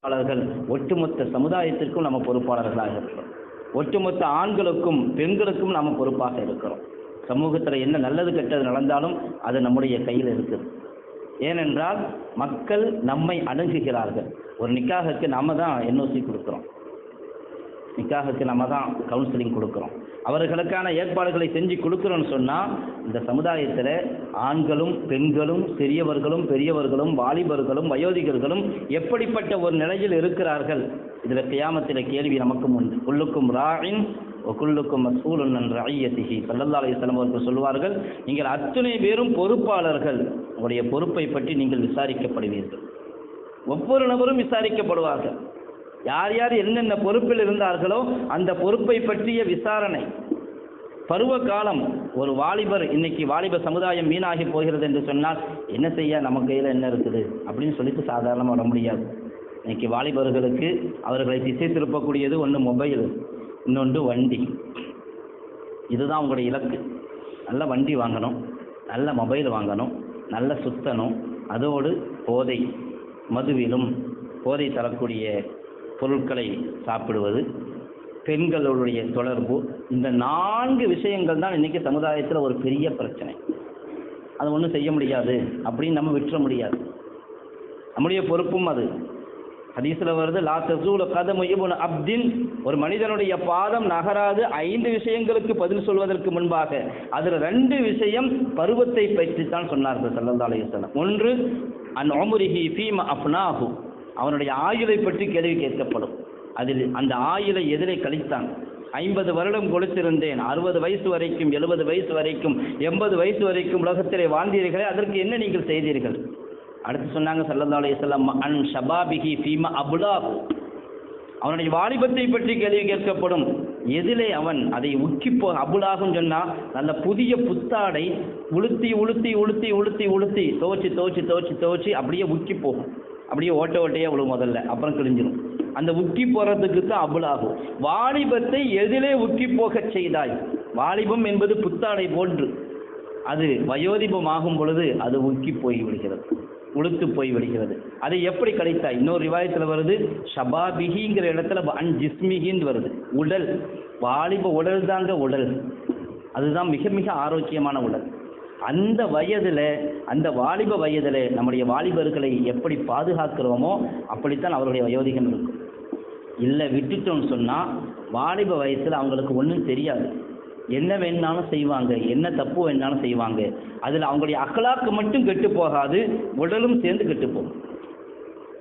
பொறுப்பாளர்கள் ஒட்டுமொத்த சமுதாயத்திற்கும் நம்ம பொறுப்பாளர்களாக இருக்கிறோம். ஒட்டுமொத்த ஆண்களுக்கும் பெண்களுக்கும் நாம் பொறுப்பாக இருக்கிறோம். சமூகத்தில் என்ன நல்லது கெட்டது நடந்தாலும் அது நம்முடைய கையில் இருக்குது. ஏனென்றால் மக்கள் நம்மை அணுகுகிறார்கள். ஒரு நிக்காகக்கு நாம தான் என்ஓசி கொடுக்குறோம். நிக்காகுக்கு நம்ம தான் கவுன்சிலிங் கொடுக்குறோம். அவர்களுக்கான ஏற்பாடுகளை செஞ்சு கொடுக்குறோன்னு சொன்னால் இந்த சமுதாயத்தில் ஆண்களும் பெண்களும் சிறியவர்களும் பெரியவர்களும் வாலிபர்களும் வயோதிகர்களும் எப்படிப்பட்ட ஒரு நிலையில் இருக்கிறார்கள்? இதில் கியாமத்தில் கேள்வி நமக்கும் உண்டு. உள்ளுக்கும் ராயின் ஒக்குள்ளுக்கும் மசூலுன் என்ற ஐயத்திகி சல்லல்லா அலையம் அவர்கள் சொல்வார்கள் நீங்கள் அத்துணை பேரும் பொறுப்பாளர்கள். உங்களுடைய பொறுப்பை பற்றி நீங்கள் விசாரிக்கப்படுவீர்கள். ஒவ்வொரு நபரும் விசாரிக்கப்படுவார்கள். யார் யார் என்னென்ன பொறுப்பில் இருந்தார்களோ அந்த பொறுப்பை பற்றிய விசாரணை. பருவ காலம் ஒரு வாலிபர் இன்னைக்கு வாலிப சமுதாயம் வீணாகி போகிறது என்று சொன்னால் என்ன செய்ய? நம்ம கையில் என்ன இருக்குது? அப்படின்னு சொல்லிட்டு சாதாரணமாக வர முடியாது. இன்னைக்கு வாலிபர்களுக்கு அவர்களை திசை திருப்பக்கூடியது ஒன்று மொபைல் இன்னொன்று வண்டி. இதுதான் உங்களுடைய இலக்கு. நல்ல வண்டி வாங்கணும் நல்ல மொபைல் வாங்கணும் நல்ல சுத்தணும் அதோடு போதை மதுவிலும் போதை தரக்கூடிய பொருட்களை சாப்பிடுவது பெண்களுடைய தொடர்பு இந்த நான்கு விஷயங்கள் தான் இன்றைக்கி சமுதாயத்தில் ஒரு பெரிய பிரச்சனை. அது ஒன்றும் செய்ய முடியாது அப்படின்னு நம்ம விட்டுற முடியாது. நம்முடைய பொறுப்பும் அது. ஹதீஸில் வருது லா தசூல கதமு அப்தின். ஒரு மனிதனுடைய பாதம் நகராது ஐந்து விஷயங்களுக்கு பதில் சொல்வதற்கு முன்பாக அதில் ரெண்டு விஷயம் பருவத்தை பற்றித்தான் சொன்னார்கள் சல்லல்லா அலையுஸ்லாம் ஒன்று அன் ஒமுரிஹி ஃபீம அப்னாஹு. அவனுடைய ஆயுளை பற்றி கேள்வி கேட்கப்படும். அதில் அந்த ஆயுளை எதிரே கழித்தான். ஐம்பது வருடம் கொடுத்திருந்தேன். அறுபது வயசு வரைக்கும் எழுபது வயசு வரைக்கும் எண்பது வயசு வரைக்கும் உலகத்திலே வாழ்ந்தீர்களே அதற்கு என்ன நீங்கள் செய்தீர்கள்? அடுத்து சொன்னாங்க சல்லல்லா அலையம் அன் ஷபாபிஹி ஃபீமா அபுலாஹு. அவனுடைய வாலிபத்தை பற்றி கேள்வி கேட்கப்படும். எதிலே அவன் அதை உக்கி போ அபுலாகும் சொன்னால் நல்ல புதிய புத்தாடை உளுத்தி உளுத்தி உளுத்தி உளுத்தி உளுத்தி துவச்சி துவச்சி துவச்சி துவச்சி அப்படியே உக்கி போகும். அப்படியே ஓட்ட ஓட்டையே விழும் முதல்ல. அப்புறம் கிழிஞ்சிடும் அந்த உக்கி போகிறதுக்கு தான் அபுலாகும் வாலிபத்தை எதிலே உக்கி போகச் செய்தாய். வாலிபம் என்பது புத்தாடை போன்று. அது வயோதிபம் ஆகும் பொழுது அது உக்கி போய் விடுகிறது. உளுத்து போய் விடுகிறது. அதை எப்படி கழித்தாய்? இன்னொரு ரிவாயத்தில் வருது ஷபாபிகிங்கிற இடத்துல அன் ஜிஸ்மிகின்னு வருது. உடல். வாலிப உடல் தாங்க உடல். அதுதான் மிக மிக ஆரோக்கியமான உடல். அந்த வயதில் அந்த வாலிப வயதில் நம்முடைய வாலிபர்களை எப்படி பாதுகாக்கிறோமோ அப்படித்தான் அவருடைய வயோதிகம் இருக்கும் இல்லை விட்டுட்டோம்னு சொன்னால் வாலிப வயசில் அவங்களுக்கு ஒன்றும் தெரியாது. என்ன வேணாலும் செய்வாங்க என்ன தப்பு வேணாலும் செய்வாங்க. அதில் அவங்களுடைய அகலாக்கு மட்டும் கெட்டு போகாது உடலும் சேர்ந்து கெட்டு போகும்.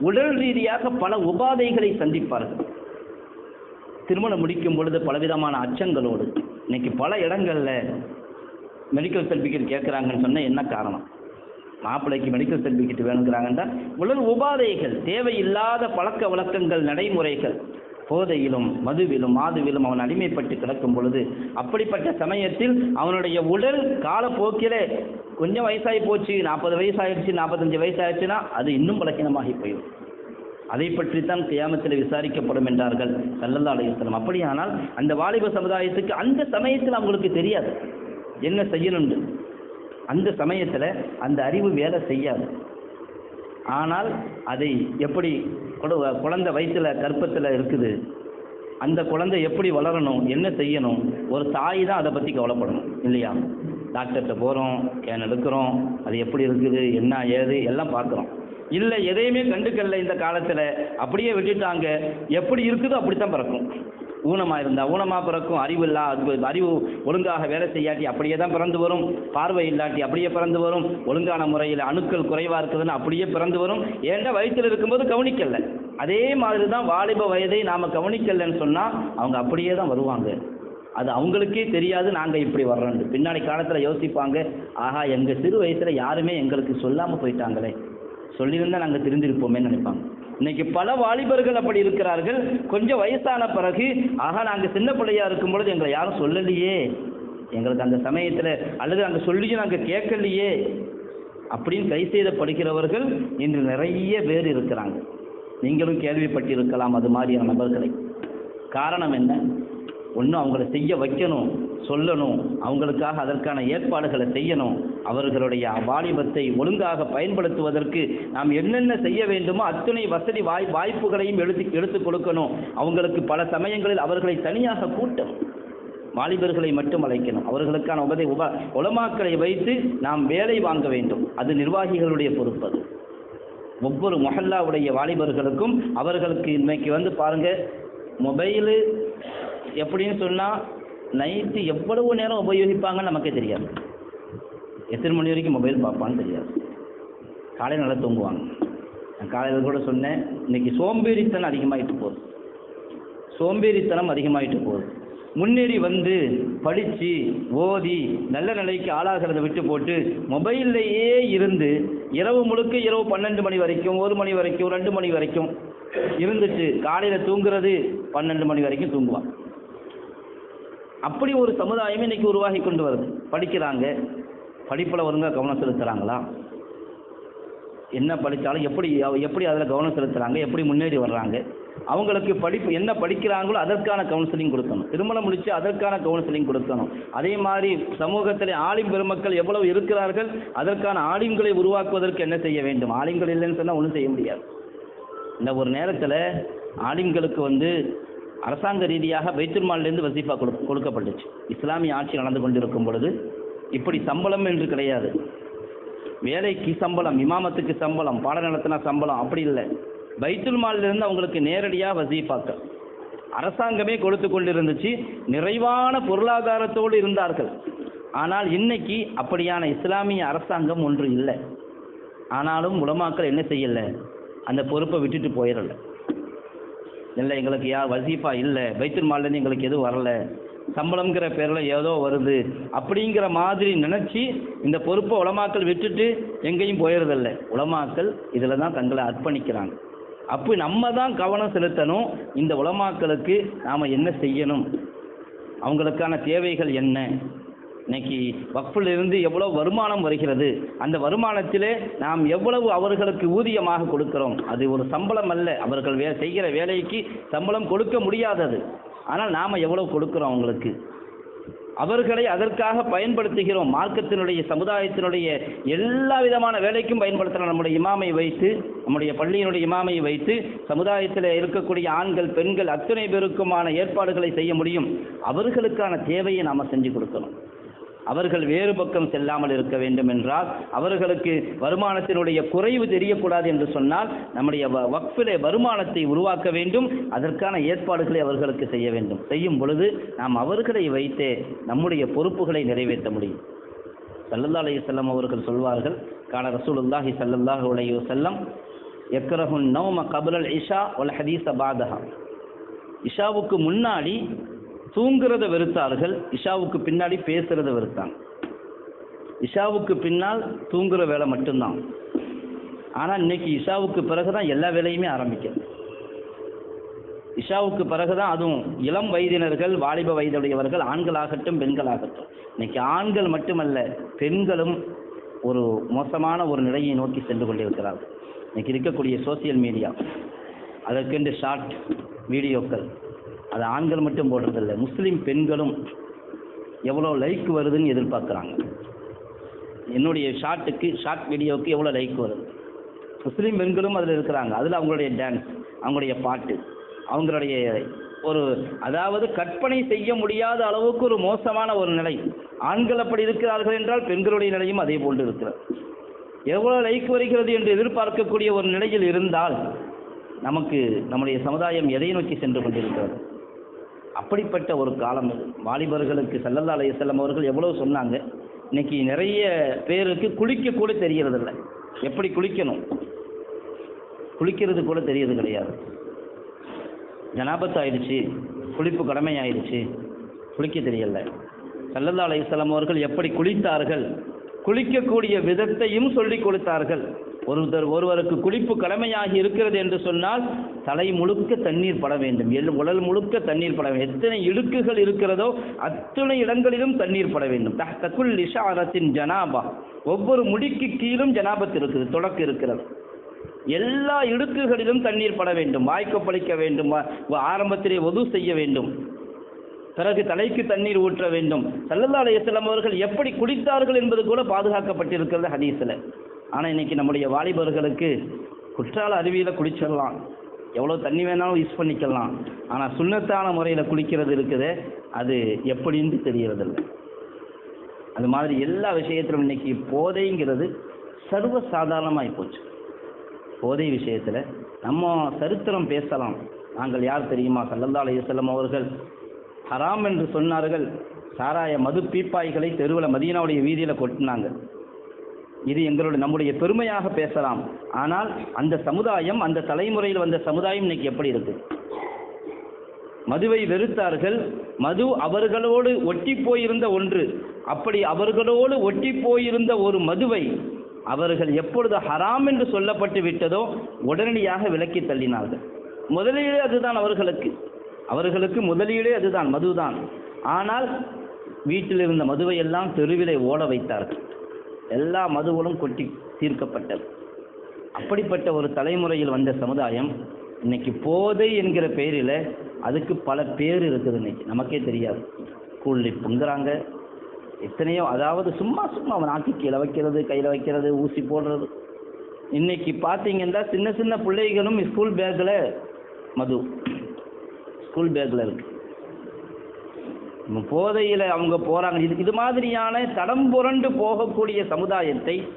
உடல் ரீதியாக பல உபாதைகளை சந்திப்பார்கள். திருமணம் முடிக்கும் பொழுது பலவிதமான அச்சங்களோடு இன்னைக்கு பல இடங்களில் மெடிக்கல் சர்டிஃபிகேட் கேட்குறாங்கன்னு சொன்னால் என்ன காரணம்? மாப்பிள்ளைக்கு மெடிக்கல் சர்டிஃபிகேட் வேணுங்கிறாங்கன்னா உடல் உபாதைகள் தேவையில்லாத பழக்க வழக்கங்கள் நடைமுறைகள். போதையிலும் மதுவிலும் மாதுவிலும் அவன் அடிமைப்பட்டு கிடக்கும் பொழுது அப்படிப்பட்ட சமயத்தில் அவனுடைய உடல் காலப்போக்கிலே கொஞ்சம் வயசாகி போச்சு நாற்பது வயசாகிடுச்சு நாற்பத்தஞ்சு வயசாகிடுச்சுன்னா அது இன்னும் பலகீனமாகி போயிடும். அதை பற்றி தான் கியாமத்தில் விசாரிக்கப்படும் என்றார்கள் சல்லல்லா அலையம் அப்படியானால் அந்த வாலிப சமுதாயத்துக்கு அந்த சமயத்தில் அவங்களுக்கு தெரியாது. என்ன செய்யணும்னு. அந்த சமயத்தில் அந்த அறிவு வேலை செய்யாது. ஆனால் அதை எப்படி குழந்தை வயிற்றில் கற்பத்தில் இருக்குது. அந்த குழந்தை எப்படி வளரணும் என்ன செய்யணும் ஒரு தாய் தான் அதை பற்றி கவலைப்படணும் இல்லையா? டாக்டர்கிட்ட போகிறோம் கேன் எடுக்கிறோம் அது எப்படி இருக்குது என்ன ஏது எல்லாம் பார்க்குறோம். இல்லை எதையுமே கண்டுக்கல இந்த காலத்தில். அப்படியே விட்டுட்டாங்க. எப்படி இருக்குதோ அப்படித்தான் பிறக்கும். ஊனமாக இருந்தால் ஊனமாக பிறக்கும் அறிவு இல்லா அறிவு ஒழுங்காக வேலை செய்யாட்டி அப்படியே தான் பிறந்து வரும். பார்வை இல்லாட்டி அப்படியே பிறந்து வரும். ஒழுங்கான முறையில் அணுக்கள் குறைவாக இருக்குதுன்னு அப்படியே பிறந்து வரும். ஏன்டா வயிற்றில் இருக்கும்போது கவனிக்கலை? அதே மாதிரி தான் வாலிப வயதை நாம் கவனிக்கலைன்னு சொன்னால் அவங்க அப்படியே தான் வருவாங்க. அது அவங்களுக்கே தெரியாது நாங்கள் இப்படி வர்றோம் பின்னாடி காலத்தில் யோசிப்பாங்க ஆஹா எங்கள் சிறு வயசில் யாருமே எங்களுக்கு சொல்லாமல் போயிட்டாங்களே. சொல்லியிருந்தால் நாங்கள் தெரிஞ்சிருப்போமேன்னு நினைப்பாங்க. இன்னைக்கு பல வாலிபர்கள் அப்படி இருக்கிறார்கள். கொஞ்சம் வயசான பிறகு ஆகா நாங்கள் சின்ன பிள்ளையா இருக்கும் பொழுது எங்களை யாரும் சொல்லலையே. எங்களுக்கு அந்த சமயத்தில் அல்லது அங்கே சொல்லியும் நாங்கள் கேட்கலையே. அப்படின்னு கை செய்தப்படுகிறவர்கள் இன்று நிறைய பேர் இருக்கிறாங்க. நீங்களும் கேள்விப்பட்டிருக்கலாம் அது மாதிரியான நபர்களை. காரணம் என்ன? ஒன்றும் அவங்கள செய்ய வைக்கணும் சொல்லணும் அவங்களுக்காக அதற்கான ஏற்பாடுகளை செய்யணும். அவர்களுடைய வாலிபத்தை ஒழுங்காக பயன்படுத்துவதற்கு நாம் என்னென்ன செய்ய வேண்டுமோ அத்தனை வசதி வாய் வாய்ப்புகளையும் எடுத்து எடுத்துக் கொடுக்கணும். அவங்களுக்கு பல சமயங்களில் அவர்களை தனியாக கூட்டணும் வாலிபர்களை மட்டும் அழைக்கணும். அவர்களுக்கான உபதை உப உலமாக்களை வைத்து நாம் வேலை வாங்க வேண்டும். அது நிர்வாகிகளுடைய பொறுப்பு அது. ஒவ்வொரு மொஹல்லாவுடைய வாலிபர்களுக்கும் அவர்களுக்கு இன்னைக்கு வந்து பாருங்கள் மொபைலு எப்படின்னு சொன்னால் நைட்டு எவ்வளவு நேரம் உபயோகிப்பாங்கன்னு நமக்கே தெரியாது. எத்தனை மணி வரைக்கும் மொபைல் பார்ப்பான்னு தெரியாது. காலையில் நல்லா தூங்குவாங்க. நான் காலையில் கூட சொன்னேன் இன்னைக்கு சோம்பேறித்தனம் அதிகமாகிட்டு போகுது. சோம்பேறித்தனம் அதிகமாகிட்டு போகுது. முன்னேறி வந்து படித்து ஓதி நல்ல நிலைக்கு ஆளாகிறத விட்டு போட்டு மொபைல்லையே இருந்து இரவு முழுக்க இரவு பன்னெண்டு மணி வரைக்கும் ஒரு மணி வரைக்கும் ரெண்டு மணி வரைக்கும் இருந்துட்டு காலையில் தூங்குறது பன்னெண்டு மணி வரைக்கும் தூங்குவான். அப்படி ஒரு சமுதாயமே இன்னைக்கு உருவாகி கொண்டு வருது. படிக்கிறாங்க. படிப்பில் ஒருங்க கவனம் செலுத்துகிறாங்களா என்ன படித்தாலும் எப்படி எப்படி அதில் கவனம் செலுத்துகிறாங்க எப்படி முன்னேறி வர்றாங்க? அவங்களுக்கு படிப்பு என்ன படிக்கிறாங்களோ அதற்கான கவுன்சிலிங் கொடுக்கணும். திருமணம் முடித்து அதற்கான கவுன்சிலிங் கொடுக்கணும். அதே மாதிரி சமூகத்தில் ஆலிம் பெருமக்கள் எவ்வளவு இருக்கிறார்கள் அதற்கான ஆலிம்களை உருவாக்குவதற்கு என்ன செய்ய வேண்டும்? ஆலிம்கள் இல்லைன்னு சொன்னால் ஒன்றும் செய்ய முடியாது. இந்த ஒரு நேரத்தில் ஆலிம்களுக்கு வந்து அரசாங்க ரீதியாக பைத்துல்மாலிலேருந்து வசீஃபா கொடு கொடுக்கப்பட்டுச்சு. இஸ்லாமிய ஆட்சி நடந்து கொண்டிருக்கும் பொழுது இப்படி சம்பளம் என்று கிடையாது. வேலைக்கு சம்பளம் இமாமத்துக்கு சம்பளம் பாடம் நடத்தினா சம்பளம் அப்படி இல்லை. பைத்துல் மாலிலிருந்து அவங்களுக்கு நேரடியாக வசீஃபாக்கள். அரசாங்கமே கொடுத்து கொண்டிருந்துச்சு நிறைவான பொருளாதாரத்தோடு இருந்தார்கள். ஆனால் இன்னைக்கு அப்படியான இஸ்லாமிய அரசாங்கம் ஒன்று இல்லை. ஆனாலும் உலமாக்கள் என்ன செய்யலை? அந்த பொறுப்பை விட்டுட்டு போயிடல. இல்லை எங்களுக்கு யா வசீஃபா இல்லை பைத்துல் மால்லேருந்து எங்களுக்கு எதுவும் வரல. சம்பளம்ங்கிற பேரில் ஏதோ வருது. அப்படிங்கிற மாதிரி நினச்சி இந்த பொறுப்பை உலமாக்கள் விட்டுட்டு எங்கேயும் போயிடுறதில்ல உலமாக்கல் இதில் தான் தங்களை அர்ப்பணிக்கிறாங்க. அப்போ நம்ம தான் கவனம் செலுத்தணும். இந்த உலமாக்களுக்கு நாம் என்ன செய்யணும்? அவங்களுக்கான தேவைகள் என்ன? இன்னைக்கு வக்ஃபில் இருந்து எவ்வளவு வருமானம் வருகிறது? அந்த வருமானத்திலே நாம் எவ்வளவு அவர்களுக்கு ஊதியமாக கொடுக்கிறோம்? அது ஒரு சம்பளம் அல்ல. அவர்கள் வே செய்கிற வேலைக்கு சம்பளம் கொடுக்க முடியாதது. ஆனால் நாம் எவ்வளவு கொடுக்கிறோம் அவங்களுக்கு? அவர்களை அதற்காக பயன்படுத்துகிறோம். மார்க்கத்தினுடைய சமுதாயத்தினுடைய எல்லா விதமான வேலைக்கும் பயன்படுத்துகிறோம் நம்முடைய இமாமை வைத்து நம்முடைய பள்ளியினுடைய இமாமை வைத்து சமுதாயத்தில் இருக்கக்கூடிய ஆண்கள் பெண்கள் அத்தனை பேருக்குமான ஏற்பாடுகளை செய்ய முடியும். அவர்களுக்கான தேவையை நாம் செஞ்சு கொடுக்கணும். அவர்கள் வேறு பக்கம் செல்லாமல் இருக்க வேண்டும் என்றால் அவர்களுக்கு வருமானத்தினுடைய குறைவு தெரியக்கூடாது என்று சொன்னால் நம்முடைய வ- வக்ஃபிலே வருமானத்தை உருவாக்க வேண்டும் அதற்கான ஏற்பாடுகளை அவர்களுக்கு செய்ய வேண்டும். செய்யும் பொழுது நாம் அவர்களை வைத்தே நம்முடைய பொறுப்புகளை நிறைவேற்ற முடியும். சல்லல்லா அலைஹி அவர்கள் சொல்வார்கள் கால ரசூலுல்லாஹி ஸல்லல்லாஹு அலைஹி செல்லம் யக்ரஹுன் நௌம கபுலல் இஷா வல் ஹதீஸ பாதஹா. இஷாவுக்கு முன்னாடி தூங்குறத வெறுத்தார்கள். இஷாவுக்கு பின்னாடி பேசுறத வெறுத்தாங்க இஷாவுக்கு பின்னால் தூங்குற வேலை மட்டும்தான். ஆனால் இன்னைக்கு இஷாவுக்கு பிறகு தான் எல்லா வேலையுமே ஆரம்பிக்கும். இஷாவுக்கு பிறகு தான் அதுவும் இளம் வயதினர்கள் வாலிப வயதுடையவர்கள் ஆண்களாகட்டும் பெண்களாகட்டும். இன்னைக்கு ஆண்கள் மட்டுமல்ல பெண்களும் ஒரு மோசமான ஒரு நிலையை நோக்கி சென்று கொண்டிருக்கிறார்கள். இன்னைக்கு இருக்கக்கூடிய சோசியல் மீடியா அதற்கென்று ஷார்ட் வீடியோக்கள் அது ஆண்கள் மட்டும் போடுறதில்ல. முஸ்லீம் பெண்களும் எவ்வளோ லைக் வருதுன்னு எதிர்பார்க்குறாங்க. என்னுடைய ஷார்ட்டுக்கு ஷார்ட் வீடியோவுக்கு எவ்வளோ லைக் வருது? முஸ்லீம் பெண்களும் அதில் இருக்கிறாங்க. அதில் அவங்களுடைய டான்ஸ் அவங்களுடைய பாட்டு அவங்களுடைய ஒரு அதாவது கற்பனை செய்ய முடியாத அளவுக்கு ஒரு மோசமான ஒரு நிலை. ஆண்கள் அப்படி இருக்கிறார்கள் என்றால் பெண்களுடைய நிலையும் அதே போன்று இருக்கிறது. எவ்வளோ லைக் வருகிறது என்று எதிர்பார்க்கக்கூடிய ஒரு நிலையில் இருந்தால் நமக்கு நம்முடைய சமுதாயம் எதை நோக்கி சென்று கொண்டிருக்கிறது? அப்படிப்பட்ட ஒரு காலம் அது. வாலிபர்களுக்கு சல்லல்லா அலையம் அவர்கள் எவ்வளவு சொன்னாங்க. இன்னைக்கு நிறைய பேருக்கு குளிக்க கூட தெரியறதில்ல. எப்படி குளிக்கணும்? குளிக்கிறது கூட தெரியறது கிடையாது. ஜனாபத் ஆயிடுச்சு. குளிப்பு கடமை ஆயிடுச்சு குளிக்க தெரியல. சல்லல்லா அலையம் அவர்கள் எப்படி குளித்தார்கள்? குளிக்கக்கூடிய விதத்தையும் சொல்லி கொடுத்தார்கள். ஒருத்தர் ஒருவருக்கு குளிப்பு கடமையாகி இருக்கிறது என்று சொன்னால் தலை முழுக்க தண்ணீர் பட வேண்டும் எல் உடல் முழுக்க தண்ணீர் பட வேண்டும். எத்தனை இடுக்குகள் இருக்கிறதோ அத்தனை இடங்களிலும் தண்ணீர் பட வேண்டும். தகுல் இஷாரத்தின் ஜனாபா. ஒவ்வொரு முடிக்கு கீழும் ஜனாபத் இருக்குது தொடக்கு இருக்கிறது. எல்லா இடுக்குகளிலும் தண்ணீர் பட வேண்டும். வாய்க்கப்பளிக்க வேண்டும். ஆரம்பத்திலே ஒது செய்ய வேண்டும். பிறகு தலைக்கு தண்ணீர் ஊற்ற வேண்டும். சல்லல்லா அலையம் அவர்கள் எப்படி குடித்தார்கள் என்பது கூட பாதுகாக்கப்பட்டிருக்கிறது ஹதீஸில். ஆனால் இன்னைக்கு நம்முடைய வாலிபர்களுக்கு குற்றால அருவியில் குளிச்சிடலாம். எவ்வளோ தண்ணி வேணாலும் யூஸ் பண்ணிக்கலாம். ஆனால் சுண்ணத்தான முறையில் குளிக்கிறது இருக்குது. அது எப்படின்னு தெரியறதில்லை. அது மாதிரி எல்லா விஷயத்திலும் இன்னைக்கு போதைங்கிறது சர்வ சாதாரணமாகி போச்சு. போதை விஷயத்தில் நம்ம சரித்திரம் பேசலாம். நாங்கள் யார் தெரியுமா? சல்லல்லா அலையம் அவர்கள் ஹராம் என்று சொன்னார்கள். சாராய மது பீப்பாய்களை தெருவில் மதீனாவுடைய வீதியில் கொட்டினாங்க. இது எங்களுடைய நம்முடைய பெருமையாக பேசலாம். ஆனால் அந்த சமுதாயம் அந்த தலைமுறையில் வந்த சமுதாயம் இன்னைக்கு எப்படி இருக்கு? மதுவை வெறுத்தார்கள். மது அவர்களோடு ஒட்டி போயிருந்த ஒன்று. அப்படி அவர்களோடு ஒட்டி போயிருந்த ஒரு மதுவை அவர்கள் எப்பொழுது ஹராம் என்று சொல்லப்பட்டு விட்டதோ உடனடியாக விலக்கி தள்ளினார்கள். முதலீடு அதுதான் அவர்களுக்கு. அவர்களுக்கு முதலீடே அதுதான் மதுதான். ஆனால் வீட்டில் இருந்த மதுவை எல்லாம் தெருவிலே ஓட வைத்தார்கள். எல்லா மதுவுகளும் கொட்டி தீர்க்கப்பட்டது. அப்படிப்பட்ட ஒரு தலைமுறையில் வந்த சமுதாயம் இன்னைக்கு போதை என்கிற பெயரில் அதுக்கு பல பேர் இருக்குது இன்னைக்கு. நமக்கே தெரியாது. கூழ்லிப்புங்கிறாங்க எத்தனையோ அதாவது சும்மா சும்மா அவன் ஆக்கி கீழே வைக்கிறது கையில் வைக்கிறது ஊசி போடுறது. இன்னைக்கு பார்த்தீங்கன்னா சின்ன சின்ன பிள்ளைகளும் ஸ்கூல் பேக்கில் மது. ஸ்கூல் பேக்கில் இருக்குது போதையில் அவங்க போகிறாங்க இது இது மாதிரியான தடம் புரண்டு போகக்கூடிய சமுதாயத்தை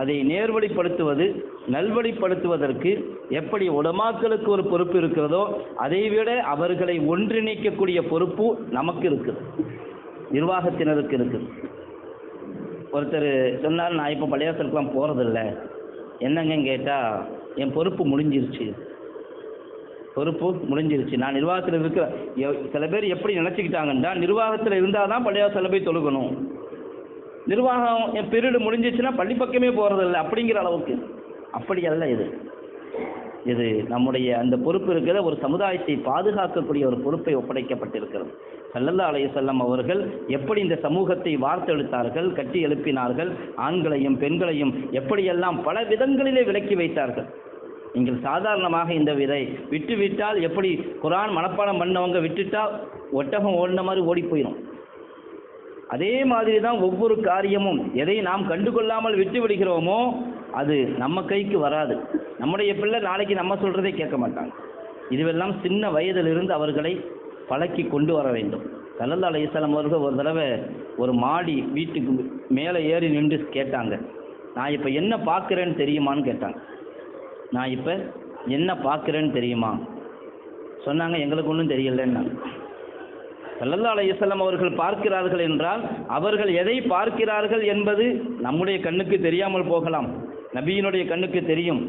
அதை நேர்வழிப்படுத்துவது நல்வழிப்படுத்துவதற்கு எப்படி உடமாக்களுக்கு ஒரு பொறுப்பு இருக்கிறதோ அதைவிட அவர்களை ஒன்றிணைக்கக்கூடிய பொறுப்பு நமக்கு இருக்குது. நிர்வாகத்தினருக்கு இருக்குது. ஒருத்தர் சொன்னார் நான் இப்போ பள்ளியாசலுக்குலாம் போகிறதில்ல என்னங்க கேட்டால் என் பொறுப்பு முடிஞ்சிருச்சு. பொறுப்பு முடிஞ்சிருச்சு. நான் நிர்வாகத்தில் இருக்கிற எ- சில பேர் எப்படி நினச்சிக்கிட்டாங்கன்னா நிர்வாகத்தில் இருந்தால் தான் பள்ளியாசலில் போய் தொழுகணும். நிர்வாகம் என் பீரியடு முடிஞ்சிச்சுன்னா பள்ளி பக்கமே போகிறதில்ல அப்படிங்கிற அளவுக்கு. அப்படி அல்ல இது. இது நம்முடைய அந்த பொறுப்பு இருக்கிற ஒரு சமுதாயத்தை பாதுகாக்கக்கூடிய ஒரு பொறுப்பை ஒப்படைக்கப்பட்டிருக்கிறது. சல்லல்லா அலைஹிஸ்ஸலாம் அவர்கள் எப்படி இந்த சமூகத்தை வார்த்தெடுத்தார்கள் கட்டி எழுப்பினார்கள் ஆண்களையும் பெண்களையும் எப்படியெல்லாம் பல விதங்களிலே விலக்கி வைத்தார்கள். நீங்கள் சாதாரணமாக இந்த விதை விட்டு விட்டால் எப்படி? குரான் மனப்பாடம் பண்ணவங்க விட்டுட்டா ஒட்டகம் ஓடின மாதிரி ஓடி போயிடும் அதே மாதிரி தான் ஒவ்வொரு காரியமும் எதை நாம் கண்டுகொள்ளாமல் விட்டு விடுகிறோமோ அது நம்ம கைக்கு வராது. நம்முடைய பிள்ளை நாளைக்கு நம்ம சொல்றதை கேட்க மாட்டாங்க. இதுவெல்லாம் சின்ன வயதிலிருந்து அவர்களை பழக்கி கொண்டு வர வேண்டும். சல்லல்லா அலைஹிஸ்ஸலாம் அவர்கள் ஒரு தடவை ஒரு மாடி வீட்டுக்கு மேலே ஏறி நின்று கேட்டாங்க. நான் இப்போ என்ன பார்க்குறேன்னு தெரியுமான்னு கேட்டாங்க. நான் இப்போ என்ன பார்க்குறேன்னு தெரியுமா? சொன்னாங்க எங்களுக்கு ஒன்றும் தெரியலன்னா. சல்லல்லா அலையுசல்லம் அவர்கள் பார்க்கிறார்கள் என்றால் அவர்கள் எதை பார்க்கிறார்கள் என்பது நம்முடைய கண்ணுக்கு தெரியாமல் போகலாம். நபியினுடைய கண்ணுக்கு தெரியும்.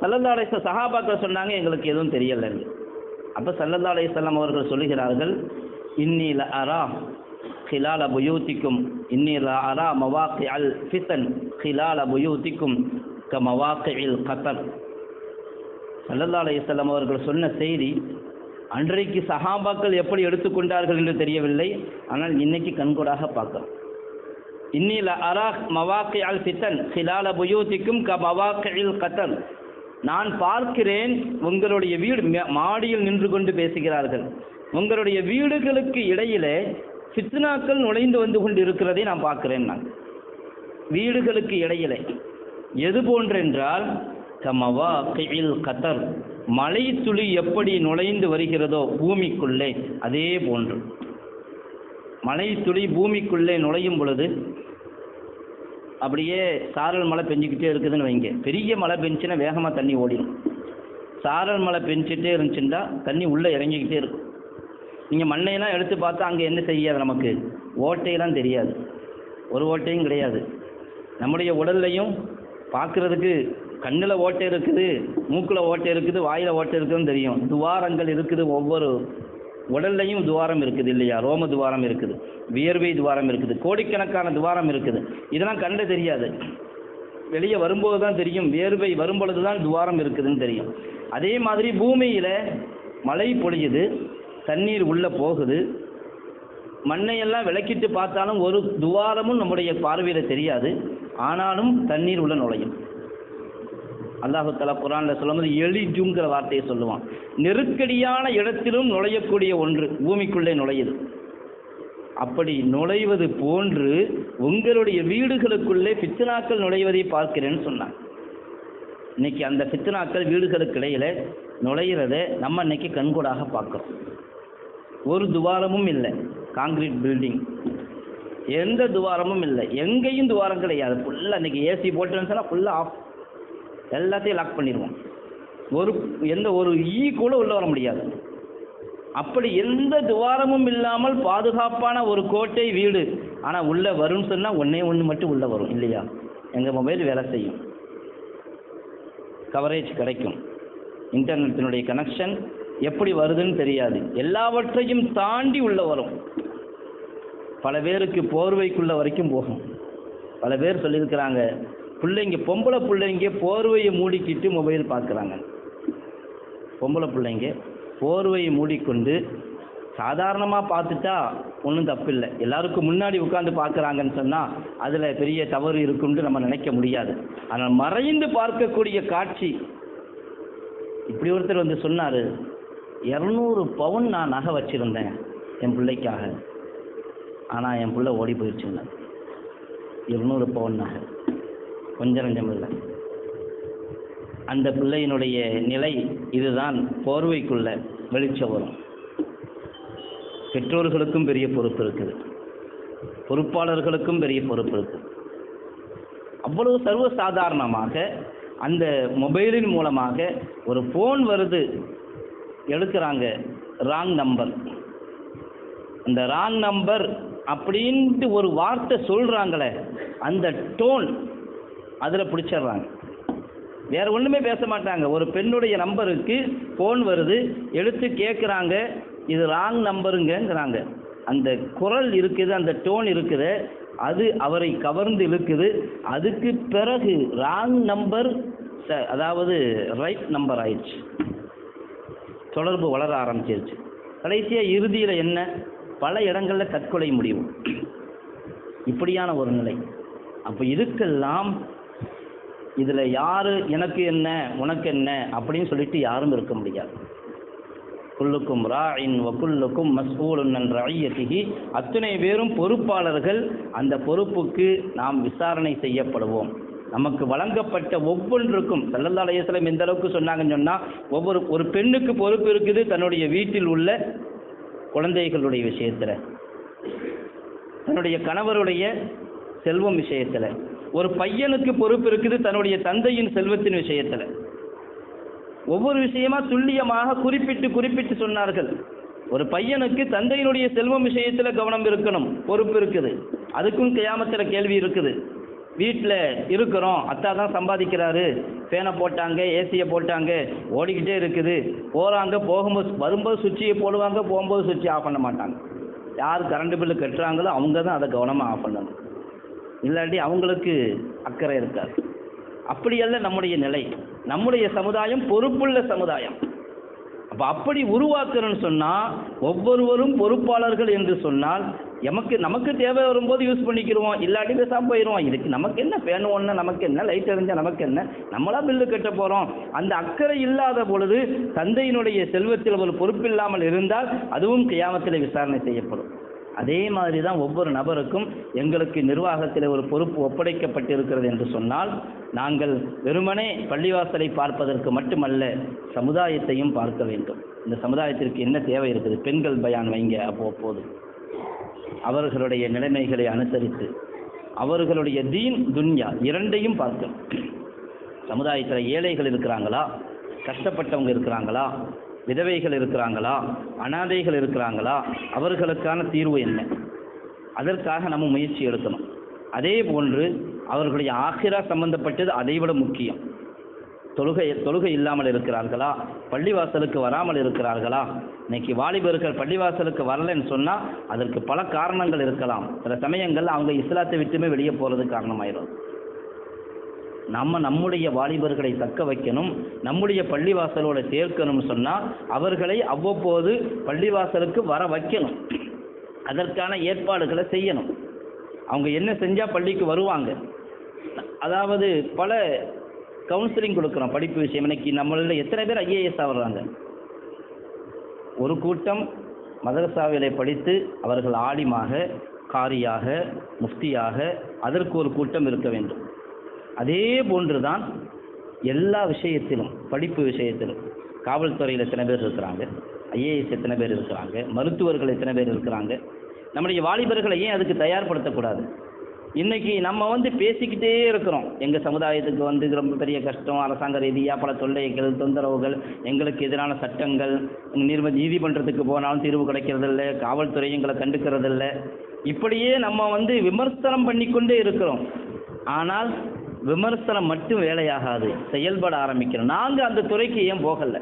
சல்லல்லா அலைச சஹாபாக்கள் சொன்னாங்க எங்களுக்கு எதுவும் தெரியலன்னு அப்போ சல்லல்லா அலையுசல்லம் அவர்கள் சொல்லுகிறார்கள் இன்னில அரா ஹிலால புயூத்திக்கும். இன்னில அரா மவாக்கி அல் ஃபித்தன். ஹிலால புயூத்திக்கும். கமவாக்கையில் கத்தல் சல்லல்லா அலையம் அவர்கள் சொன்ன செய்தி அன்றைக்கு சஹாபாக்கள் எப்படி எடுத்துக்கொண்டார்கள் என்று தெரியவில்லை. ஆனால் இன்னைக்கு கண்கூடாக பார்க்கலாம். இன்னில அராக் மவாக்கை அல் சித்தன் ஹிலால புயூத்திக்கும் க மவாக்கையில் கத்தல். நான் பார்க்கிறேன் உங்களுடைய வீடு மாடியில் நின்று கொண்டு பேசுகிறார்கள். உங்களுடைய வீடுகளுக்கு இடையிலே ஃபித்னாக்கள் நுழைந்து வந்து கொண்டு இருக்கிறதை நான் பார்க்கிறேன் நான். வீடுகளுக்கு இடையிலே. எது போன்றென்றால் கமவாக்கில் கத்தர் மலை துளி எப்படி நுழைந்து வருகிறதோ பூமிக்குள்ளே அதே போன்று. மலை துளி பூமிக்குள்ளே நுழையும் பொழுது அப்படியே சாரல் மழை பெஞ்சிக்கிட்டே இருக்குதுன்னு வைங்க. பெரிய மழை பெஞ்சுன்னா வேகமாக தண்ணி ஓடிடும் சாரல் மழை பெஞ்சிட்டே இருந்துச்சுன்னா தண்ணி உள்ளே இறங்கிக்கிட்டே இருக்கும். நீங்கள் மண்ணையெல்லாம் எடுத்து பார்த்தா அங்கே என்ன செய்யாது நமக்கு? ஓட்டையெல்லாம் தெரியாது. ஒரு ஓட்டையும் கிடையாது. நம்முடைய உடல்லையும் பார்க்குறதுக்கு கண்ணில் ஓட்டை இருக்குது மூக்கில் ஓட்டை இருக்குது வாயில் ஓட்டை இருக்குதுன்னு தெரியும். துவாரங்கள் இருக்குது ஒவ்வொரு உடல்லையும் துவாரம் இருக்குது இல்லையா? ரோம துவாரம் இருக்குது வியர்வை துவாரம் இருக்குது கோடிக்கணக்கான துவாரம் இருக்குது. இதெல்லாம் கண்ணில் தெரியாது. வெளியே வரும்போது தான் தெரியும் வியர்வை வரும்பொழுது தான் துவாரம் இருக்குதுன்னு தெரியும். அதே மாதிரி பூமியில் மழை பொழியுது தண்ணீர் உள்ளே போகுது. மண்ணையெல்லாம் விளக்கிட்டு பார்த்தாலும் ஒரு துவாரமும் நம்முடைய பார்வையில் தெரியாது. ஆனாலும் தண்ணீர் உள்ள நுழையும். அல்லாஹு தலா குரானில் சொல்லும்போது எளிஜுங்கிற வார்த்தையை சொல்லுவான். நெருக்கடியான இடத்திலும் நுழையக்கூடிய ஒன்று பூமிக்குள்ளே நுழையுது. அப்படி நுழைவது போன்று உங்களுடைய வீடுகளுக்குள்ளே பித்தனாக்கள் நுழைவதை பார்க்கிறேன்னு சொன்னான் இன்னைக்கு அந்த பித்தனாக்கள் வீடுகளுக்கு இடையில நுழையிறத நம்ம இன்னைக்கு கண்கூடாக பார்க்குறோம். ஒரு துவாரமும் இல்லை. Concrete building. எந்த துவாரமும் இல்லை. எங்கேயும் துவாரம் கிடையாது. ஃபுல்லாக இன்றைக்கி ஏசி போட்டுன்னு சொன்னால் ஃபுல்லாக ஆஃப் எல்லாத்தையும் லாக் பண்ணிடுவோம் ஒரு எந்த ஒரு ஈ கூட உள்ளே வர முடியாது. அப்படி எந்த துவாரமும் இல்லாமல் பாதுகாப்பான ஒரு கோட்டை வீடு. ஆனால் உள்ளே வரும்னு சொன்னால் ஒன்றே ஒன்று மட்டும் உள்ளே வரும் இல்லையா? எங்கள் மொபைல் வேலை செய்யும். கவரேஜ் கிடைக்கும். இன்டர்நெட்டினுடைய கனெக்ஷன் எப்படி வருதுன்னு தெரியாது. எல்லாவற்றையும் தாண்டி உள்ளே வரும். பல பேருக்கு போர்வைக்குள்ள வரைக்கும் போகும். பல பேர் சொல்லியிருக்கிறாங்க பிள்ளைங்க பொம்பளை பிள்ளைங்க போர்வையை மூடிக்கிட்டு மொபைல் பார்க்குறாங்க. பொம்பளை பிள்ளைங்க போர்வையை மூடிக்கொண்டு சாதாரணமாக பார்த்துட்டா ஒன்றும் தப்பில்லை. எல்லாருக்கும் முன்னாடி உட்காந்து பார்க்குறாங்கன்னு சொன்னால் அதில் பெரிய தவறு இருக்குன்ட்டு நம்ம நினைக்க முடியாது. ஆனால் மறைந்து பார்க்கக்கூடிய காட்சி. இப்படி ஒருத்தர் வந்து சொன்னார் இரநூறு பவுன் நான் நகை வச்சுருந்தேன் என் பிள்ளைக்காக. ஆனால் என் பிள்ளை ஓடி போயிடுச்சுங்க இருநூறு பவுன் நகை. கொஞ்சம் நஞ்சம் இல்லை. அந்த பிள்ளையினுடைய நிலை இதுதான். போர்வைக்குள்ள வெளிச்சம் வரும். பெற்றோர்களுக்கும் பெரிய பொறுப்பு இருக்குது. பொறுப்பாளர்களுக்கும் பெரிய பொறுப்பு இருக்குது. அவ்வளவு சர்வசாதாரணமாக அந்த மொபைலின் மூலமாக ஒரு ஃபோன் வருது. எடுக்கிறாங்க. Wrong number. அந்த ராங் நம்பர் அப்படின்ட்டு ஒரு வார்த்தை சொல்கிறாங்களே அந்த டோன் அதில் பிடிச்சிடுறாங்க. வேற ஒன்றுமே பேச மாட்டாங்க. ஒரு பெண்ணுடைய நம்பருக்கு ஃபோன் வருது எடுத்து கேட்குறாங்க இது ராங் நம்பருங்கங்கிறாங்க அந்த குரல் இருக்குது அந்த டோன் இருக்குது அது அவரை கவர்ந்து இழுக்குது. அதுக்கு பிறகு ராங் நம்பர் அதாவது ரைட் நம்பர் ஆயிடுச்சு. தொடர்பு வளர ஆரம்பிச்சிருச்சு. கடைசியாக இறுதியில் என்ன? பல இடங்களில் தற்கொலை முடிவு. இப்படியான ஒரு நிலை. அப்போ இதுக்கெல்லாம் இதில் யார் எனக்கு என்ன உனக்கு என்ன அப்படின்னு சொல்லிட்டு யாரும் இருக்க முடியாது. குல்லுக்கும் ராயின் வக்குல்லுக்கும் மஸ்கூலுன் என்ற ஐயத்திகி அத்தனை பேரும் பொறுப்பாளர்கள். அந்த பொறுப்புக்கு நாம் விசாரணை செய்யப்படுவோம். நமக்கு வழங்கப்பட்ட ஒவ்வொன்றுக்கும் செல்லல்லா அலையசலம் எந்த அளவுக்கு சொன்னாங்கன்னு சொன்னால் ஒவ்வொரு ஒரு பெண்ணுக்கு பொறுப்பு இருக்குது தன்னுடைய வீட்டில் உள்ள குழந்தைகளுடைய விஷயத்தில் தன்னுடைய கணவருடைய செல்வம் விஷயத்தில் ஒரு பையனுக்கு பொறுப்பு இருக்குது தன்னுடைய தந்தையின் செல்வத்தின் விஷயத்தில். ஒவ்வொரு விஷயமா துல்லியமாக குறிப்பிட்டு குறிப்பிட்டு சொன்னார்கள். ஒரு பையனுக்கு தந்தையினுடைய செல்வம் விஷயத்தில் கவனம் இருக்கணும் பொறுப்பு இருக்குது. அதுக்கும் கியாமத்தில் கேள்வி இருக்குது. வீட்டில் இருக்கிறோம். அத்தா தான் சம்பாதிக்கிறாரு. ஃபேனை போட்டாங்க ஏசியை போட்டாங்க. ஓடிக்கிட்டே இருக்குது. போகிறாங்க போகும்போது வரும்போது சுவிட்சியை போடுவாங்க போகும்போது சுவிட்சை ஆஃப் பண்ண மாட்டாங்க. யார் கரண்ட் பில்லு கட்டுறாங்களோ அவங்க தான் அதை கவனமாக ஆஃப் பண்ணணும். இல்லாட்டி அவங்களுக்கு அக்கறை இருக்காது. அப்படியல்ல நம்முடைய நிலை. நம்முடைய சமுதாயம் பொறுப்புள்ள சமுதாயம். அப்போ அப்படி உருவாக்குறேன்னு சொன்னால் ஒவ்வொருவரும் பொறுப்பாளர்கள் என்று சொன்னால் எமக்கு நமக்கு தேவை வரும்போது யூஸ் பண்ணிக்கிறோம் இல்லாட்டி பேசாமல் போயிடுவோம் இதுக்கு நமக்கு என்ன ஃபேன் ஒன்று நமக்கு என்ன லைட் எரிஞ்சால் நமக்கு என்ன? நம்மளா பில்லு கட்ட போகிறோம் அந்த அக்கறை இல்லாத பொழுது தந்தையினுடைய செல்வத்தில் ஒரு பொறுப்பு இல்லாமல் இருந்தால் அதுவும் கியாமத்தில் விசாரணை செய்யப்படும். அதே மாதிரி தான் ஒவ்வொரு நபருக்கும் எங்களுக்கு நிர்வாகத்தில் ஒரு பொறுப்பு ஒப்படைக்கப்பட்டிருக்கிறது என்று சொன்னால் நாங்கள் வெறுமனே பள்ளிவாசலை பார்ப்பதற்கு மட்டுமல்ல சமுதாயத்தையும் பார்க்க வேண்டும். இந்த சமுதாயத்திற்கு என்ன தேவை இருக்குது? பெண்கள் பயான் வைங்க அப்போ அவ்வப்போது அவர்களுடைய நிலைமைகளை அனுசரித்து அவர்களுடைய தீன் துன்யா இரண்டையும் பார்க்கணும் சமுதாயத்தில் ஏழைகள் இருக்கிறாங்களா? கஷ்டப்பட்டவங்க இருக்கிறாங்களா? விதவைகள் இருக்கிறாங்களா? அனாதைகள் இருக்கிறாங்களா? அவர்களுக்கான தீர்வு என்ன? அதற்காக நம்ம முயற்சி எடுக்கணும். அதே போன்று அவர்களுடைய ஆகிரா சம்பந்தப்பட்டது அதைவிட முக்கியம். தொழுகை தொழுகை இல்லாமல் இருக்கிறார்களா? பள்ளிவாசலுக்கு வராமல் இருக்கிறார்களா? இன்னைக்கு வாலிபர்கள் பள்ளிவாசலுக்கு வரலன்னு சொன்னால் அதற்கு பல காரணங்கள் இருக்கலாம். சில சமயங்கள் அவங்க இஸ்லாத்தை விட்டுமே வெளியே போகிறது காரணமாயிரும். நம்ம நம்முடைய வாலிபர்களை தக்க வைக்கணும். நம்முடைய பள்ளிவாசலோட சேர்க்கணும்னு சொன்னால் அவர்களை அவ்வப்போது பள்ளிவாசலுக்கு வர வைக்கணும். அதற்கான ஏற்பாடுகளை செய்யணும். அவங்க என்ன செஞ்சால் பள்ளிக்கு வருவாங்க? அதாவது பல கவுன்சிலிங் கொடுக்குறோம் படிப்பு விஷயம். இன்னைக்கு நம்மளில் எத்தனை பேர் ஐஏஎஸ் ஆகுறாங்க? ஒரு கூட்டம் மதரசாவிலே படித்து அவர்கள் ஆலிமாக காரியாக முஃப்தியாக அதற்கு ஒரு கூட்டம் இருக்க வேண்டும். அதே போன்றுதான் எல்லா விஷயத்திலும் படிப்பு விஷயத்திலும். காவல்துறையில் எத்தனை பேர் இருக்கிறாங்க? ஐஏஎஸ் எத்தனை பேர் இருக்கிறாங்க? மருத்துவர்கள் எத்தனை பேர் இருக்கிறாங்க? நம்முடைய வாலிபர்களை ஏன் அதுக்கு தயார்படுத்தக்கூடாது? இன்னைக்கு நம்ம வந்து பேசிக்கிட்டே இருக்கிறோம். எங்கள் சமுதாயத்துக்கு வந்து ரொம்ப பெரிய கஷ்டம். அரசாங்க ரீதியாக பல தொல்லைகள் தொந்தரவுகள் எங்களுக்கு எதிரான சட்டங்கள் நீர்ம நீதிமன்றத்துக்கு போனாலும் தீர்வு கிடைக்கிறதில்ல காவல்துறை எங்களை கண்டுக்கிறதில்ல. இப்படியே நம்ம வந்து விமர்சனம் பண்ணிக்கொண்டே இருக்கிறோம். ஆனால் விமர்சனம் மட்டும் வேலையாகாது செயல்பட ஆரம்பிக்கிறோம். நாங்கள் அந்த துறைக்கு ஏன் போகலை?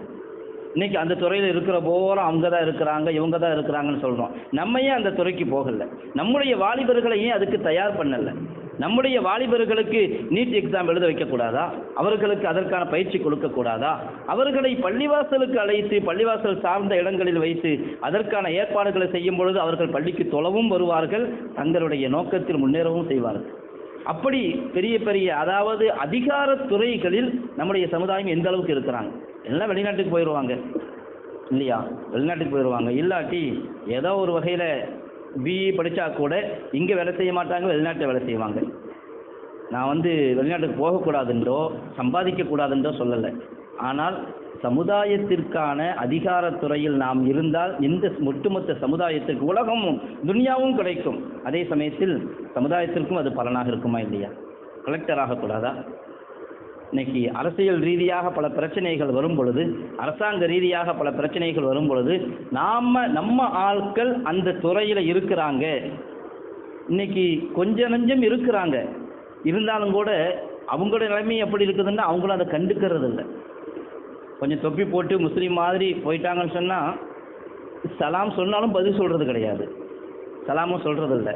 இன்னைக்கு அந்த துறையில் இருக்கிற போல அவங்க தான் இருக்கிறாங்க இவங்க தான் இருக்கிறாங்கன்னு சொல்கிறோம் நம்ம ஏன் அந்த துறைக்கு போகலை. நம்முடைய வாலிபர்களை ஏன் அதுக்கு தயார் பண்ணலை? நம்முடைய வாலிபர்களுக்கு நீட் எக்ஸாம் எழுத வைக்கக்கூடாதா? அவர்களுக்கு அதற்கான பயிற்சி கொடுக்கக்கூடாதா? அவர்களை பள்ளிவாசலுக்கு அழைத்து பள்ளிவாசல் சார்ந்த இடங்களில் வைத்து அதற்கான ஏற்பாடுகளை செய்யும் பொழுது அவர்கள் பள்ளிக்கு தொலைவும் வருவார்கள் தங்களுடைய நோக்கத்தில் முன்னேறவும் செய்வார்கள். அப்படி பெரிய பெரிய அதாவது அதிகாரத் துறைகளில் நம்முடைய சமுதாயம் எந்த அளவுக்கு இருக்கிறாங்க? எல்லாம் வெளிநாட்டுக்கு போயிடுவாங்க இல்லையா? வெளிநாட்டுக்கு போயிடுவாங்க இல்லாட்டி ஏதோ ஒரு வகையில் பிஇ படித்தா கூட இங்கே வேலை செய்ய மாட்டாங்க வெளிநாட்டில் வேலை செய்வாங்க. நான் வந்து வெளிநாட்டுக்கு போகக்கூடாதுன்றோ சம்பாதிக்கக்கூடாதுன்றோ சொல்லலை. ஆனால் சமுதாயத்திற்கான அதிகாரத்துறையில் நாம் இருந்தால் இந்த ஒட்டுமொத்த சமுதாயத்திற்கு உலகமும் துனியாவும் கிடைக்கும். அதே சமயத்தில் சமுதாயத்திற்கும் அது பலனாக இருக்குமா இல்லையா? கலெக்டர் ஆகக்கூடாதா? இன்னைக்கு அரசியல் ரீதியாக பல பிரச்சனைகள் வரும் பொழுது அரசாங்க ரீதியாக பல பிரச்சனைகள் வரும் பொழுது நாம் நம்ம ஆட்கள் அந்த துறையில் இருக்கிறாங்க. இன்னைக்கு கொஞ்ச நஞ்சம் இருக்கிறாங்க. இருந்தாலும் கூட அவங்களோட நிலைமை எப்படி இருக்குதுன்னா அவங்களும் அதை கண்டுக்கிறது இல்லை கொஞ்சம் தொப்பி போட்டு முஸ்லீம் மாதிரி போயிட்டாங்கன்னு சொன்னால் சலாம் சொன்னாலும் பதில் சொல்கிறது கிடையாது. சலாமும் சொல்கிறது இல்லை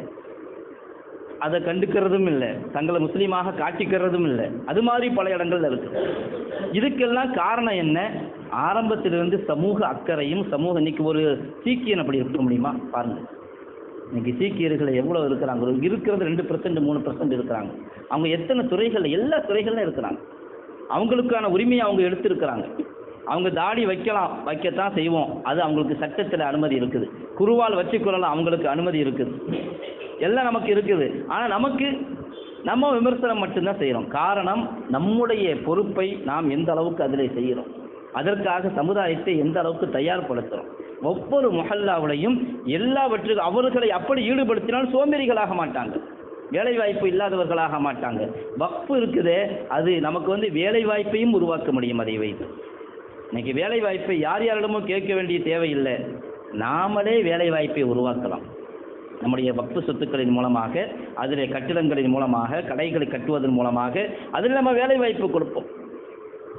அதை கண்டுக்கிறதும் இல்லை. தங்களை முஸ்லீமாக காட்டிக்கிறதும் இல்லை. அது மாதிரி பல இடங்கள்ல இருக்கு. இதுக்கெல்லாம் காரணம் என்ன? ஆரம்பத்திலிருந்து சமூக அக்கறையும் சமூக இன்னைக்கு ஒரு சீக்கியன் அப்படி இருக்க முடியுமா? பாருங்க. இன்னைக்கு சீக்கியர்கள் எவ்வளோ இருக்கிறாங்க இருக்கிறது ரெண்டு பர்சன்ட் மூணு பர்சன்ட் இருக்கிறாங்க. அவங்க எத்தனை துறைகள் எல்லா துறைகளிலும் இருக்கிறாங்க. அவங்களுக்கான உரிமையை அவங்க எடுத்திருக்கிறாங்க. அவங்க தாடி வைக்கலாம் வைக்கத்தான் செய்வோம். அது அவங்களுக்கு சட்டத்தில் அனுமதி இருக்குது. குருவால் வச்சுக்கொள்ளலாம் அவங்களுக்கு அனுமதி இருக்குது. எல்லாம் நமக்கு இருக்குது. ஆனால் நமக்கு நம்ம விமர்சனம் மட்டும்தான் செய்கிறோம் காரணம் நம்முடைய பொறுப்பை நாம் எந்த அளவுக்கு அதில் செய்கிறோம் அதற்காக சமுதாயத்தை எந்த அளவுக்கு தயார்படுத்துகிறோம் ஒவ்வொரு மொஹல்லாவிலையும் எல்லாவற்றுக்கும் அவர்களை அப்படி ஈடுபடுத்தினால் சோம்பேறிகளாக மாட்டாங்க. வேலை வாய்ப்பு இல்லாதவர்களாக மாட்டாங்க. வக்ஃபு இருக்குதே அது நமக்கு வந்து வேலை வாய்ப்பையும் உருவாக்க முடியும் அதை வைத்து. இன்னைக்கு வேலை வாய்ப்பை யார் யாரிடமும் கேட்க வேண்டிய தேவையில்லை. நாமளே வேலை வாய்ப்பை உருவாக்கலாம். நம்முடைய வக்ஃபு சொத்துக்களின் மூலமாக அதில் கட்டிடங்களின் மூலமாக கடைகளை கட்டுவதன் மூலமாக அதில் நம்ம வேலை வாய்ப்பு கொடுப்போம்.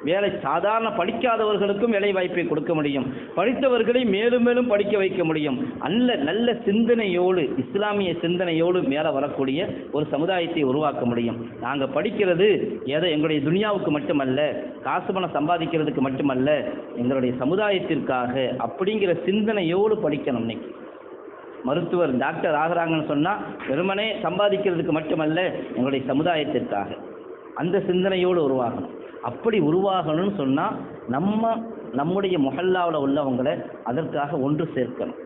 வேலை சாதாரண படிக்காதவர்களுக்கும் வேலை வாய்ப்பை கொடுக்க முடியும். படித்தவர்களை மேலும் மேலும் படிக்க வைக்க முடியும். நல்ல நல்ல சிந்தனையோடு இஸ்லாமிய சிந்தனையோடு மேலே வரக்கூடிய ஒரு சமுதாயத்தை உருவாக்க முடியும். நாங்கள் படிக்கிறது ஏதோ எங்களுடைய துனியாவுக்கு மட்டுமல்ல காசு பணம் சம்பாதிக்கிறதுக்கு மட்டுமல்ல எங்களுடைய சமுதாயத்திற்காக அப்படிங்கிற சிந்தனையோடு படிக்கணும் இன்னைக்கு. மருத்துவர் டாக்டர் ஆகிறாங்கன்னு சொன்னால் வெறுமனே சம்பாதிக்கிறதுக்கு மட்டுமல்ல எங்களுடைய சமுதாயத்திற்காக. அந்த சிந்தனையோடு உருவாகணும். அப்படி உருவாகணும்னு சொன்னால் நம்ம நம்முடைய முகல்லாவில் உள்ளவங்களை அதற்காக ஒன்று சேர்க்கணும்.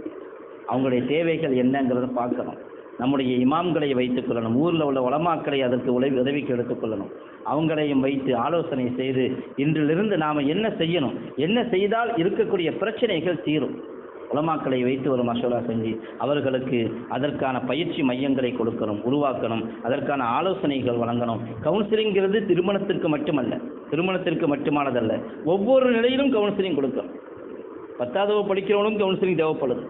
அவங்களுடைய தேவைகள் என்னங்கிறத பார்க்கணும். நம்முடைய இமாம்களை வைத்துக் கொள்ளணும். ஊரில் உள்ள உளமாக்களை அதற்கு உதவி உதவிக்கு எடுத்துக்கொள்ளணும் அவங்களையும் வைத்து ஆலோசனை செய்து இன்றிலிருந்து நாம் என்ன செய்யணும்? என்ன செய்தால் இருக்கக்கூடிய பிரச்சனைகள் தீரும். உலமாக்களை வைத்து ஒரு மசோதா செஞ்சு அவர்களுக்கு அதற்கான பயிற்சி மையங்களை கொடுக்கணும் உருவாக்கணும் அதற்கான ஆலோசனைகள் வழங்கணும். கவுன்சிலிங்கிறது திருமணத்திற்கு மட்டுமல்ல திருமணத்திற்கு மட்டுமானதல்ல ஒவ்வொரு நிலையிலும் கவுன்சிலிங் கொடுக்கணும். பத்தாவது படிக்கிறவனும் கவுன்சிலிங் தேவைப்படுது.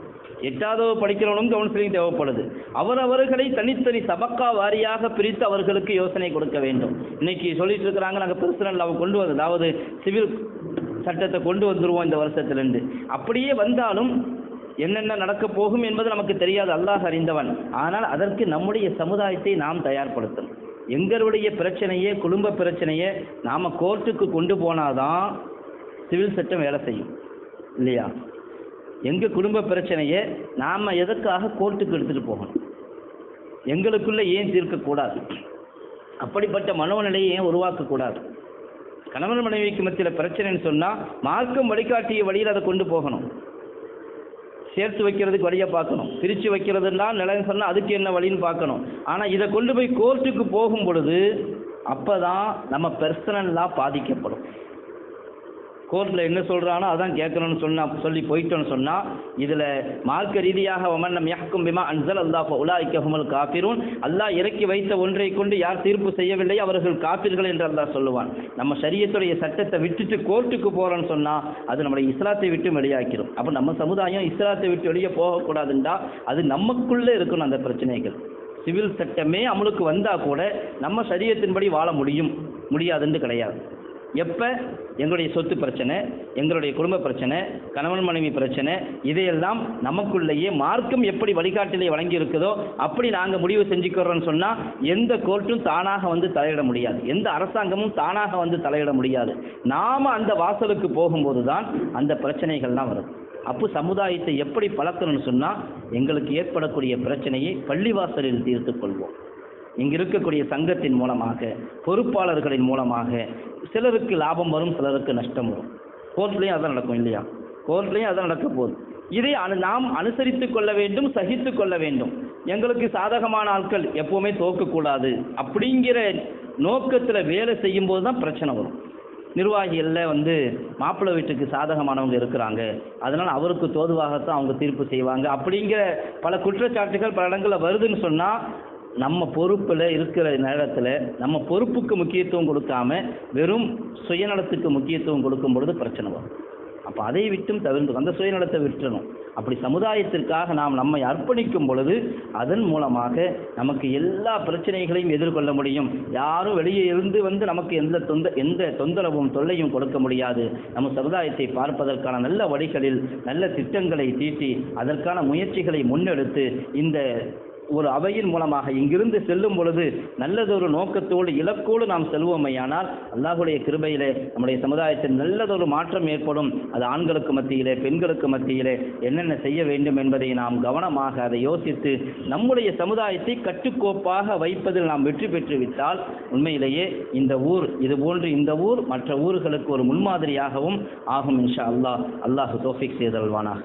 எட்டாவது படிக்கிறவனும் கவுன்சிலிங் தேவைப்படுது. அவரவர்களை தனித்தனி சபக்கா வாரியாக பிரித்து அவர்களுக்கு யோசனை கொடுக்க வேண்டும். இன்னைக்கு சொல்லிட்டு இருக்கிறாங்க நாங்கள் பர்சனல் லவ் கொண்டு வந்ததாவது சிவில் சட்டத்தை கொண்டு வந்துருவோம் இந்த வருஷத்திலிருந்து. அப்படியே வந்தாலும் என்னென்ன நடக்க போகும் என்பது நமக்கு தெரியாது. அல்லாஹ் அறிந்தவன். ஆனால் அதற்கு நம்முடைய சமுதாயத்தை நாம் தயார்படுத்தணும். எங்களுடைய பிரச்சனையே குடும்ப பிரச்சனையே நாம் கோர்ட்டுக்கு கொண்டு போனாதான் சிவில் சட்டம் வேலை செய்யும். இல்லையா? எங்கள் குடும்ப பிரச்சனையை நாம் எதற்காக கோர்ட்டுக்கு எடுத்துகிட்டு போகணும்? எங்களுக்குள்ளே ஏன் தீர்க்கக்கூடாது? அப்படிப்பட்ட மனோநிலையை ஏன் உருவாக்கக்கூடாது? கணவன் மனைவிக்கு மத்தியில் பிரச்சனைன்னு சொன்னால் மார்க்கம் வழிகாட்டிய வழியில் அதை கொண்டு போகணும். சேர்த்து வைக்கிறதுக்கு வழியை பார்க்கணும். பிரித்து வைக்கிறதுனா நிலைன்னு சொன்னால் அதுக்கு என்ன வழின்னு பார்க்கணும். ஆனால் இதை கொண்டு போய் கோர்ட்டுக்கு போகும் பொழுது அப்போ தான் நம்ம பர்சனலாக பாதிக்கப்படும். கோர்ட்டில் என்ன சொல்கிறானோ அதான் கேட்கணும்னு சொன்னா சொல்லி போயிட்டோன்னு சொன்னால் இதில் மார்க்க ரீதியாக ஒமன்னம் யாக்கும் யஹ்கும் பிமா அன்சல் அல்லாஹ் உலாய்க்க ஹுமல் காபிரூன் அல்லாஹ் இறக்கி வைத்த ஒன்றை கொண்டு யார் தீர்ப்பு செய்யவில்லை அவர்கள் காப்பீர்கள் என்று அல்லாஹ் சொல்லுவான். நம்ம சரியத்துடைய சட்டத்தை விட்டுட்டு கோர்ட்டுக்கு போகிறோன்னு சொன்னால் அது நம்மளை இஸ்லாத்தை விட்டு வெளியாக்கிடும் அப்போ நம்ம சமுதாயம் இஸ்லாத்தை விட்டு வெளியே போகக்கூடாதுண்டா? அது நமக்குள்ளே இருக்கணும் அந்த பிரச்சனைகள். சிவில் சட்டமே அமலுக்கு வந்தால் கூட நம்ம சரியத்தின்படி வாழ முடியும். முடியாதுன்னு கிடையாது. எப்போ? எங்களுடைய சொத்து பிரச்சனை எங்களுடைய குடும்ப பிரச்சனை கணவன் மனைவி பிரச்சனை இதையெல்லாம் நமக்குள்ளேயே மார்க்கம் எப்படி வழிகாட்டிலே வழங்கி இருக்குதோ அப்படி நாங்கள் முடிவு செஞ்சுக்கிறோம்னு சொன்னால் எந்த கோர்ட்டும் தானாக வந்து தலையிட முடியாது. எந்த அரசாங்கமும் தானாக வந்து தலையிட முடியாது. நாம் அந்த வாசலுக்கு போகும்போது தான் அந்த பிரச்சனைகள்லாம் வரும். அப்போ சமுதாயத்தை எப்படி பழக்கணும்னு சொன்னால் எங்களுக்கு ஏற்படக்கூடிய பிரச்சனையை பள்ளிவாசலில் தீர்த்து கொள்வோம். இங்கு இருக்கக்கூடிய சங்கத்தின் மூலமாக பொறுப்பாளர்களின் மூலமாக சிலருக்கு லாபம் வரும் சிலருக்கு நஷ்டம் வரும். கோர்ட்லேயும் அதான் நடக்கும் இல்லையா? கோர்ட்லேயும் அதான் நடக்க போகுது. இதை அனு நாம் அனுசரித்து கொள்ள வேண்டும் சகித்து கொள்ள வேண்டும். எங்களுக்கு சாதகமான ஆட்கள் எப்போவுமே தோக்கக்கூடாது அப்படிங்கிற நோக்கத்தில் வேலை செய்யும்போது தான் பிரச்சனை வரும். நிர்வாகிகளில் வந்து மாப்பிள்ளை வீட்டுக்கு சாதகமானவங்க இருக்கிறாங்க. அதனால் அவருக்கு தோதுவாகத்தான் அவங்க தீர்ப்பு செய்வாங்க. அப்படிங்கிற பல குற்றச்சாட்டுகள் பல இடங்களில் வருதுன்னு சொன்னால் நம்ம பொறுப்பில் இருக்கிற நேரத்தில் நம்ம பொறுப்புக்கு முக்கியத்துவம் கொடுக்காம வெறும் சுயநலத்துக்கு முக்கியத்துவம் கொடுக்கும் பொழுது பிரச்சனை வரும். அப்போ அதை விட்டும் தவிர்த்து அந்த சுயநலத்தை விட்டுறணும். அப்படி சமுதாயத்திற்காக நாம் நம்மை அர்ப்பணிக்கும் பொழுது அதன் மூலமாக நமக்கு எல்லா பிரச்சனைகளையும் எதிர்கொள்ள முடியும். யாரும் வெளியே இருந்து வந்து நமக்கு எந்த தொந்த எந்த தொந்தரவும் தொல்லையும் கொடுக்க முடியாது. நம்ம சமுதாயத்தை பார்ப்பதற்கான நல்ல வழிகளில் நல்ல திட்டங்களை தீட்டி அதற்கான முயற்சிகளை முன்னெடுத்து இந்த ஒரு அவையின் மூலமாக இங்கிருந்து செல்லும் பொழுது நல்லதொரு நோக்கத்தோடு இலக்கோடு நாம் செல்வோமையானால் அல்லாஹுடைய கிருபையிலே நம்முடைய சமுதாயத்தில் நல்லதொரு மாற்றம் ஏற்படும். அது ஆண்களுக்கு மத்தியிலே பெண்களுக்கு மத்தியிலே என்னென்ன செய்ய வேண்டும் என்பதை நாம் கவனமாக அதை யோசித்து நம்முடைய சமுதாயத்தை கட்டுக்கோப்பாக வைப்பதில் நாம் வெற்றி பெற்று விட்டால் உண்மையிலேயே இந்த ஊர் இது போன்று இந்த ஊர் மற்ற ஊர்களுக்கு ஒரு முன்மாதிரியாகவும் ஆகும் இன்ஷா அல்லாஹ். அல்லாஹு தோஃபிக் செய்தல்வானா